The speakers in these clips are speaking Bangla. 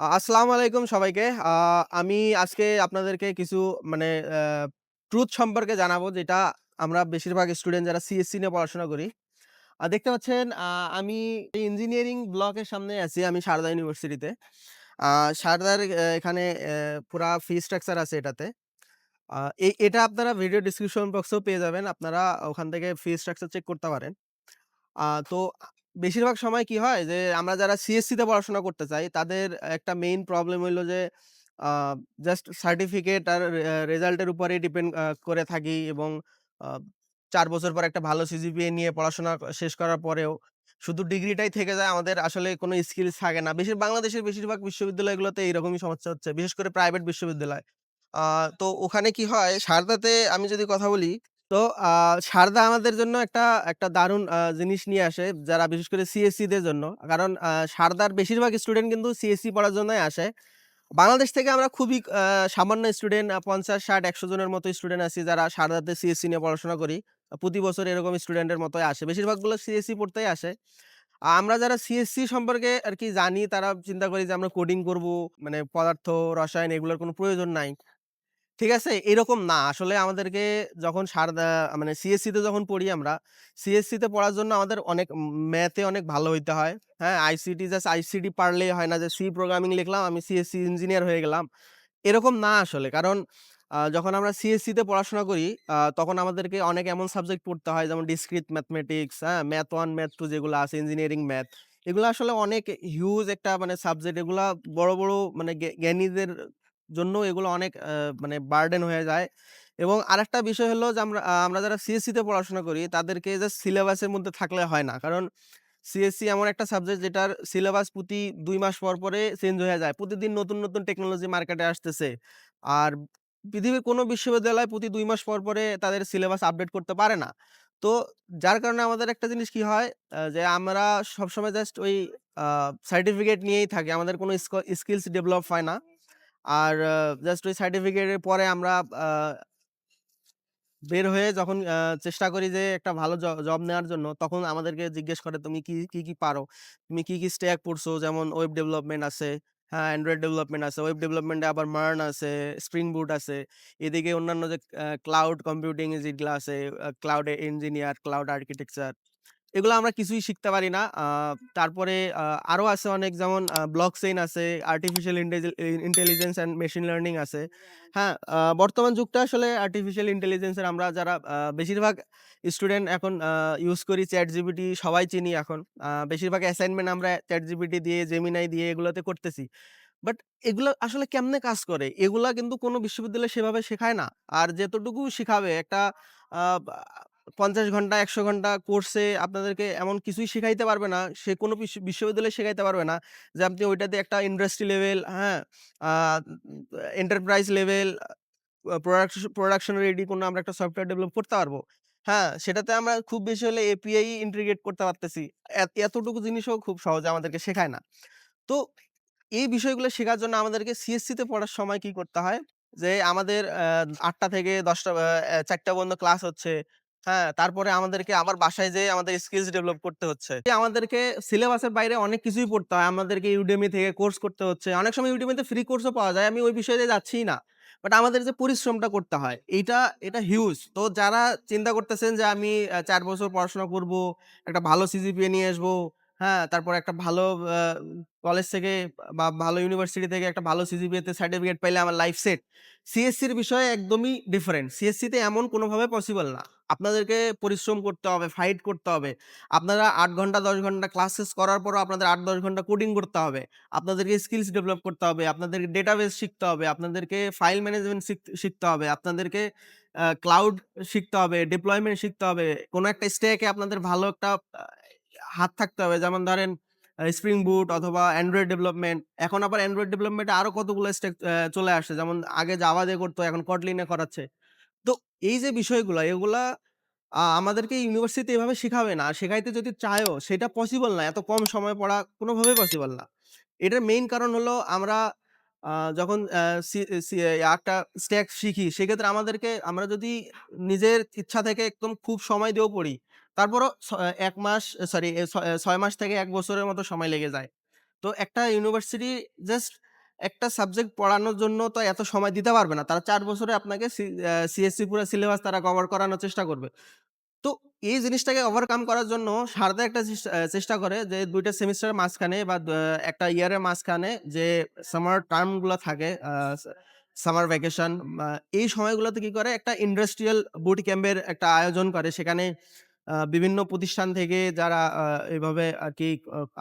আসসালামু আলাইকুম সবাইকে। আমি আজকে আপনাদেরকে কিছু মানে ট্রুথ সম্পর্কে জানাব, যেটা আমরা বেশিরভাগ স্টুডেন্ট যারা সিএসসি নিয়ে পড়াশোনা করি। আ দেখতে পাচ্ছেন আমি ইঞ্জিনিয়ারিং ব্লকের সামনে আছি আমি সারদা ইউনিভার্সিটিতে। সারদার এখানে পুরা ফি স্ট্রাকচার আছে এটাতে। আ এ, এটা আপনারা ভিডিও ডেসক্রিপশন বক্সেও পেয়ে যাবেন। আপনারা ওখান থেকে ফি স্ট্রাকচার চেক করতে পারেন। তো বেশিরভাগ সময় কি হয় যে, আমরা যারা সিএসসি তে পড়াশোনা করতে চাই, তাদের একটা মেইন প্রবলেম হইল যে জাস্ট সার্টিফিকেট আর রেজাল্টের উপরেই ডিপেন্ড করে থাকি এবং চার বছর পর একটা ভালো সিজিপিএ নিয়ে পড়াশোনা শেষ করার পরেও শুধু ডিগ্রিটাই থেকে যায়। আমাদের আসলে কোনো স্কিলস থাকে না। বেশির, বাংলাদেশের বেশিরভাগ বিশ্ববিদ্যালয়গুলোতে এইরকমই সমস্যা হচ্ছে। বিশেষ করে প্রাইভেট বিশ্ববিদ্যালয়। তো ওখানে কি হয়, সারদাতে আমি যদি কথা বলি তো সারদা আমাদের জন্য একটা, একটা দারুণ জিনিস নিয়ে আসে যারা বিশেষ করে সিএসসি দের জন্য। কারণ সারদার বেশিরভাগ স্টুডেন্ট কিন্তু সিএসসি পড়ার জন্যই আসে। বাংলাদেশ থেকে আমরা খুবই সামান্য স্টুডেন্ট ৫০, ৬০, ১০০ জনের মতো স্টুডেন্ট আছি যারা সারদাতে সিএসসি নিয়ে পড়াশোনা করি। প্রতি বছর এরকম স্টুডেন্টের মতোই আসে। বেশিরভাগগুলো সিএসসি পড়তেই আসে। আমরা যারা সিএসসি সম্পর্কে আরকি জানি তারা চিন্তা করি যে আমরা কোডিং করব, মানে পদার্থ, রসায়ন এগুলোর কোনো প্রয়োজন নাই। ঠিক আছে? এরকম না। আসলে আমাদেরকে যখন সারদা মানে সিএসসি তে যখন পড়ি আমরা, সিএসসি তে পড়ার জন্য আমাদের অনেক ম্যাথে অনেক ভালো হইতে হয়। হ্যাঁ? আইসিটি জাস্ট আইসিটি পারলেই হয় না যে সি প্রোগ্রামিং লিখলাম আমি সিএসসি ইঞ্জিনিয়ার হয়ে গেলাম। এরকম না আসলে। কারণ যখন আমরা সিএসসি তে পড়াশোনা করি তখন আমাদেরকে অনেক এমন সাবজেক্ট পড়তে হয় যেমন ডিসক্রিট ম্যাথমেটিক্স, হ্যাঁ? ম্যাথ ওয়ান ম্যাথ টু যেগুলো আছে ইঞ্জিনিয়ারিং ম্যাথ। এগুলো আসলে অনেক হিউজ একটা মানে সাবজেক্ট এগুলা বড়, বড় মানে জ্ঞানীদের জন্য এগুলো অনেক মানে বার্ডেন হয়ে যায়। এবং আরেকটা বিষয় হলো যে আমরা আমরা যারা সিএসসিতে পড়াশোনা করি তাদেরকে জাস্ট সিলেবাসের মধ্যে থাকলে হয় না। কারণ সিএসসি এমন একটা সাবজেক্ট যেটার সিলেবাস প্রতি দুই মাস পর, পরে চেঞ্জ হয়ে যায়। প্রতিদিন নতুন, নতুন টেকনোলজি মার্কেটে আসতেছে। আর পৃথিবীর কোনো বিশ্ববিদ্যালয় প্রতি দুই মাস পর, পরে তাদের সিলেবাস আপডেট করতে পারে না। তো যার কারণে আমাদের একটা জিনিস কি হয় যে আমরা সবসময় জাস্ট ওই সার্টিফিকেট নিয়েই থাকি। আমাদের কোনো স্কিলস ডেভেলপ হয় না। আর জাস্ট ওই সার্টিফিকেটের পরে আমরা বের হয়ে যখন চেষ্টা করি যে একটা ভালো জব নেওয়ার জন্য, তখন আমাদেরকে জিজ্ঞেস করে, "তুমি কি, কি, কি পারো? তুমি কি, কি স্ট্যাক পড়ছো?" যেমন ওয়েব ডেভেলপমেন্ট আছে, হ্যাঁ, অ্যান্ড্রয়েড ডেভেলপমেন্ট আছে। ওয়েব ডেভেলপমেন্টে আবার মার্ন আছে, স্প্রিং বুট আছে। এদিকে অন্যান্য যে ক্লাউড কম্পিউটিং যেগুলা আছে, ক্লাউড ইঞ্জিনিয়ার, ক্লাউড আর্কিটেকচার এগুলো আমরা কিছুই শিখতে পারি না। তারপরে আরও আছে অনেক যেমন ব্লক ব্লকচেইন আছে, artificial intelligence and machine learning আছে। হ্যাঁ? বর্তমান যুগটা আসলে আর্টিফিশিয়াল ইন্টেলিজেন্সের আমরা যারা বেশিরভাগ স্টুডেন্ট এখন ইউজ করি চ্যাট জিবিটি সবাই চিনি এখন। বেশিরভাগ অ্যাসাইনমেন্ট আমরা চ্যাট জিবিটি দিয়ে, জেমিনাই দিয়ে এগুলোতে করতেছি। বাট এগুলো আসলে কেমনে কাজ করে? এগুলা কিন্তু কোনো বিশ্ববিদ্যালয়ে সেভাবে শেখায় না। আর যেতটুকু শিখাবে একটা ৫০ ঘণ্টা ১০০ ঘণ্টা কোর্সে আপনাদেরকে এমন কিছুই শেখাইতে পারবে না। সে কোনো বিশ বিশ্ববিদ্যালয়ে শেখাইতে পারবে না যে আপনি ওইটাতে একটা ইন্ডাস্ট্রি লেভেল, হ্যাঁ? এন্টারপ্রাইজ লেভেল আ প্রোডাকশ প্রোডাকশন রেডি কোনো আমরা একটা সফটওয়্যার ডেভেলপ করতে পারব। হ্যাঁ? সেটাতে আমরা খুব বেশি হলে এপিআই ইন্টিগ্রেট করতে পারতেছি। এত এতটুকু জিনিসও খুব সহজে আমাদেরকে শেখায় না। তো এই বিষয়গুলো শেখার জন্য আমাদেরকে সিএসসিতে পড়ার সময় কি করতে হয়? যে আমাদের আটটা থেকে ১০ঃ০০ আ অ্যা ৪ঃ০০ পর্যন্ত ক্লাস হচ্ছে। হ্যাঁ? তারপরে আমাদেরকে আবার বাসায় যেয়ে আমাদের স্কিলস ডেভেলপ করতে হচ্ছে। আমাদেরকে সিলেবাসের বাইরে অনেক কিছুই পড়তে হয়। আমাদেরকে ইউডেমি থেকে কোর্স করতে হচ্ছে। অনেক সময় ইউডেমিতে ফ্রি কোর্সও পাওয়া যায়। আমি ওই বিষয়ে যাচ্ছি না। বাট আমাদের যে পরিশ্রমটা করতে হয় এটা এটা হিউজ। তো যারা চিন্তা করতেছেন যে আমি চার বছর পড়াশোনা করব, একটা ভালো সিজিপিএ নিয়ে আসব, হ্যাঁ? তারপর একটা ভালো কলেজ থেকে বা ভালো ইউনিভার্সিটি থেকে একটা ভালো সিজিপিএ তে সার্টিফিকেট পাইলে আমার লাইফ সেট। সিএসসির বিষয়ে একদমই ডিফারেন্ট। সিএসসিতে এমন কোনোভাবে পসিবল না। আপনাদেরকে পরিশ্রম করতে হবে, ফাইট করতে হবে। আপনারা ৮ ঘণ্টা ১০ ঘণ্টা ক্লাসেস করার পরও আপনাদের ৮-১০ ঘণ্টা কোডিং করতে হবে। আপনাদেরকে স্কিলস ডেভেলপ করতে হবে। আপনাদেরকে ডেটাবেস শিখতে হবে। আপনাদেরকে ফাইল ম্যানেজমেন্ট শিখ শিখতে হবে। আপনাদেরকে ক্লাউড শিখতে হবে, ডিপ্লয়মেন্ট শিখতে হবে। কোনো একটা স্ট্যাকে আপনাদের ভালো একটা হাত থাকতে হবে। যেমন ধরেন স্প্রিং বুট অথবা অ্যান্ড্রয়েড ডেভেলপমেন্ট। এখন আবার অ্যান্ড্রয়েড ডেভেলপমেন্টে আরও কতগুলো স্ট্যাক অ্যা চলে আসছে। যেমন আগে জাভা দিয়ে করতো, এখন কটলিন করাচ্ছে। তো এই যে বিষয়গুলো এগুলা আমাদেরকে ইউনিভার্সিটিতে এভাবে শেখাবে না। শেখাইতে যদি চায়ও সেটা পসিবল না। এত কম সময়ে পড়া কোনোভাবেই পসিবল না। এটার মেইন কারণ হলো আমরা যখন একটা স্ট্যাক শিখি সেক্ষেত্রে আমাদেরকে আমরা যদি নিজের ইচ্ছা থেকে একদম খুব সময় দিয়েও পড়ি, তারপরও এক মাস সরি এ, ছ ৬ মাস থেকে এক বছরের মতো সময় লেগে যায়। তো একটা ইউনিভার্সিটি জাস্ট একটা সাবজেক্ট পড়ানোর জন্য তো এত সময় দিতে পারবে না। তারা চার বছরে আপনাকে সিএসসি পুরো সিলেবাস তারা কভার করানোর চেষ্টা করবে। তো এই জিনিসটাকে ওভারকাম করার জন্য সারদা একটা চেষ্টা করে যে ২ টা সেমেস্টারের মাঝখানে বা একটা ইয়ারের মাঝখানে যে সামার টার্মগুলো থাকে সামার ভ্যাকেশন এই সময়গুলোতে কি করে একটা ইন্ডাস্ট্রিয়াল বুট ক্যাম্পের একটা আয়োজন করে। সেখানে বিভিন্ন প্রতিষ্ঠান থেকে যারা এভাবে আর কি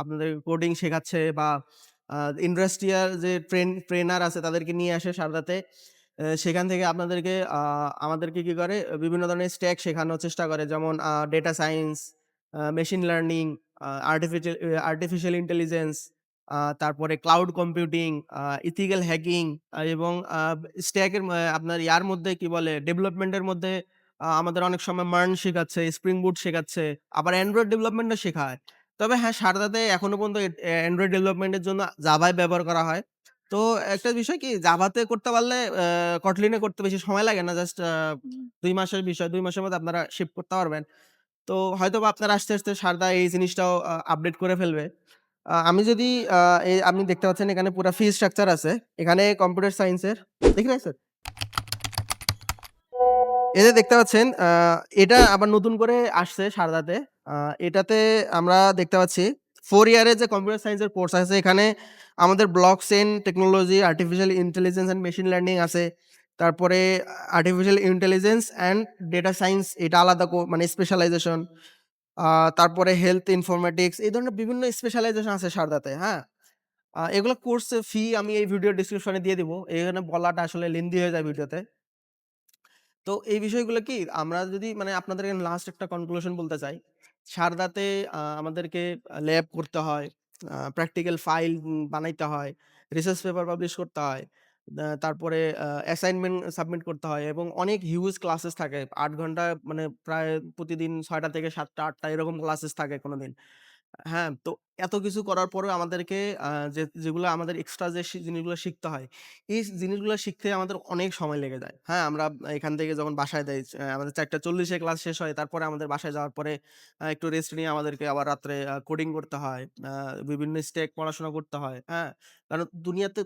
আপনাদের কোডিং শেখাচ্ছে বা ইন্ডাস্ট্রিয়াল যে ট্রেন ট্রেনার আছে তাদেরকে নিয়ে আসে সারদাতে। সেখান থেকে আপনাদেরকে আমাদেরকে কি করে বিভিন্ন ধরনের স্ট্যাক শেখানোর চেষ্টা করে। যেমন data science, machine learning, artificial artificial intelligence, তারপরে ক্লাউড কম্পিউটিং, ইথিক্যাল হ্যাকিং এবং স্ট্যাকের আপনার ইয়ার মধ্যে কি বলে ডেভেলপমেন্টের মধ্যে আ আমাদের অনেক সময় মার্ন শেখাচ্ছে, স্প্রিং বুট শেখাচ্ছে, আবার অ্যান্ড্রয়েড ডেভেলপমেন্টও শেখায়। তবে হ্যাঁ, সারদাতে এখনও পর্যন্ত অ্যান্ড্রয়েড ডেভেলপমেন্টের জন্য জাভাই ব্যবহার করা হয়। তো একটা বিষয় কি জাভাতে করতে পারলে কটলিনে করতে বেশি সময় লাগে না। জাস্ট আ ২ মাসের বিষয়। ২ মাসের মধ্যে আপনারা শিফট করতে পারবেন। তো হয়তোবা আপনারা আস্তে, আস্তে সারদা এই জিনিসটাও আ আপডেট করে ফেলবে। আ আমি যদি আ আপনি দেখতে পাচ্ছেন এখানে পুরা ফি স্ট্রাকচার আছে। এখানে কম্পিউটার সায়েন্সের দেখি নাই যে দেখতে পাচ্ছেন এটা আবার নতুন করে আসছে সারদাতে। এটাতে আমরা দেখতে পাচ্ছি ফোর ইয়ারের যে কম্পিউটার সায়েন্সের কোর্স আছে এখানে আমাদের blockchain technology, artificial intelligence and machine learning আছে। তারপরে artificial intelligence and data science এটা আলাদা মানে স্পেশালাইজেশন। তারপরে হেলথ ইনফরমেটিক্স এই ধরনের বিভিন্ন স্পেশালাইজেশন আছে সারদাতে, হ্যাঁ? এগুলো কোর্সের ফি আমি এই ভিডিও ডেসক্রিপশনে দিয়ে দিব। এখানে বলাটা আসলে লেন্দি হয়ে যায় ভিডিওতে। তো এই বিষয়গুলো কি আমরা যদি মানে আপনাদেরকে লাস্ট একটা কনক্লুশন বলতে চাই। সারদাতে আমাদেরকে ল্যাব করতে হয়, প্র্যাকটিক্যাল ফাইল বানাইতে হয়, রিসার্চ পেপার পাবলিশ করতে হয়। তারপরে অ্যাসাইনমেন্ট সাবমিট করতে হয় এবং অনেক হিউজ ক্লাসেস থাকে। আট ঘণ্টা মানে প্রায় প্রতিদিন ছয়টা থেকে ৭টা ৮টা এরকম ক্লাসেস থাকে কোনো দিন হ্যাঁ, তো এত কিছু করার পরেও আমাদেরকে যে যেগুলো আমাদের এক্সট্রা যে জিনিসগুলো শিখতে হয়, এই জিনিসগুলো শিখতে আমাদের অনেক সময় লেগে যায়। হ্যাঁ, আমরা এখান থেকে যখন বাসায় যাই আমাদের ৪ঃ৪০ এ ক্লাস শেষ হয়। তারপরে আমাদের বাসায় যাওয়ার পরে একটু রেস্ট নিয়ে আমাদেরকে আবার রাত্রে কোডিং করতে হয়। বিভিন্ন স্টেক পড়াশোনা করতে হয়। হ্যাঁ? কারণ দুনিয়াতে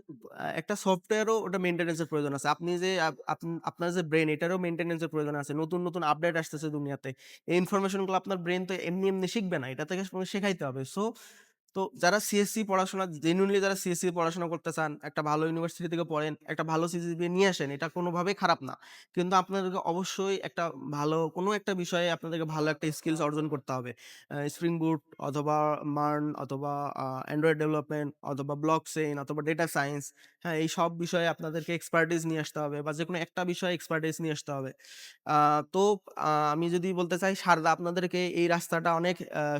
একটা সফটওয়্যারও ওটা মেইনটেন্যান্স এর প্রয়োজন আছে। আপনি যে আপ আপ আপনার যে ব্রেইন এটারও মেইনটেন্যান্স এর প্রয়োজন আছে। নতুন, নতুন আপডেট আসতেছে দুনিয়াতে। এই ইনফরমেশনগুলো আপনার ব্রেন তো এমনি, এমনি শিখবে না। এটা থেকে শেখাইতে হবে। সো তো যারা সিএসসি পড়াশোনা জেনুইনলি যারা সিএসসি পড়াশোনা করতে চান, একটা ভালো ইউনিভার্সিটি থেকে পড়েন, একটা ভালো সিজিপিএ নিয়ে আসেন। এটা কোনোভাবেই খারাপ না। কিন্তু আপনাদেরকে অবশ্যই একটা ভালো কোনো একটা বিষয়ে আপনাদেরকে ভালো একটা স্কিলস অর্জন করতে হবে। স্প্রিং বুট অথবা মার্ন অথবা অ্যান্ড্রয়েড ডেভেলপমেন্ট অথবা ব্লকচেইন অথবা ডেটা সায়েন্স, হ্যাঁ? এই সব বিষয়ে আপনাদেরকে এক্সপার্টিস নিয়ে আসতে হবে বা যেকোনো একটা বিষয়ে এক্সপার্টিস নিয়ে আসতে হবে। তো আমি যদি বলতে চাই সারদা আপনাদেরকে এই রাস্তাটা অনেক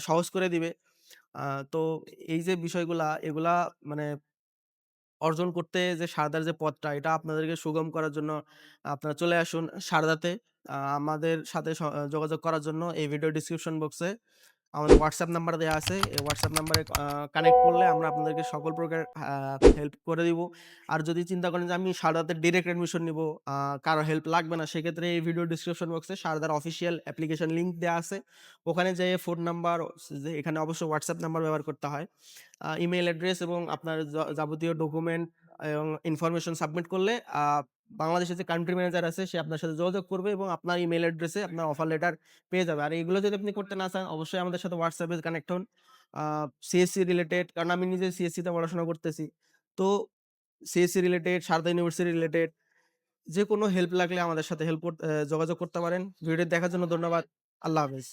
সহজ করে দিবে। তো এই যে বিষয়গুলা, এগুলা মানে অর্জন করতে যে সারদার যে পথটা, এটা আপনাদেরকে সুগম করার জন্য আপনারা চলে আসুন সারদাতে। আমাদের সাথে যোগাযোগ করার জন্য এই ভিডিও ডেসক্রিপশন বক্সে আমাদের হোয়াটসঅ্যাপ নাম্বার দেওয়া আছে। এই হোয়াটসঅ্যাপ নাম্বারে কানেক্ট করলে আমরা আপনাদেরকে সকল প্রকার হেল্প করে দিব। আর যদি চিন্তা করেন যে আমি সারদাতে ডিরেক্ট অ্যাডমিশন নিবো, কারও হেল্প লাগবে না সেক্ষেত্রে এই ভিডিও ডিসক্রিপশন বক্সে সারদার অফিসিয়াল অ্যাপ্লিকেশন লিঙ্ক দেওয়া আছে। ওখানে যেয়ে ফোন নাম্বার এখানে অবশ্যই হোয়াটসঅ্যাপ নাম্বার ব্যবহার করতে হয়। আ ইমেইল অ্যাড্রেস এবং আপনার যাবতীয় ডকুমেন্ট এবং ইনফরমেশন সাবমিট করলে আ বাংলাদেশের যে কান্ট্রি ম্যানেজার আছে সে আপনার সাথে যোগাযোগ করবে এবং আপনার ইমেল অ্যাড্রেসে আপনার অফার লেটার পেয়ে যাবে। আর এগুলো যদি আপনি করতে না চান অবশ্যই আমাদের সাথে এ কানেক্ট হন। সিএসসি রিলেটেড কারণ আমি নিজে সিএসসিতে পড়াশোনা করতেছি। তো CSC related, Sharda University related যে কোনো হেল্প লাগলে আমাদের সাথে হেল্প যোগাযোগ করতে পারেন। ভিডিও দেখার জন্য ধন্যবাদ। আল্লাহ হাফেজ।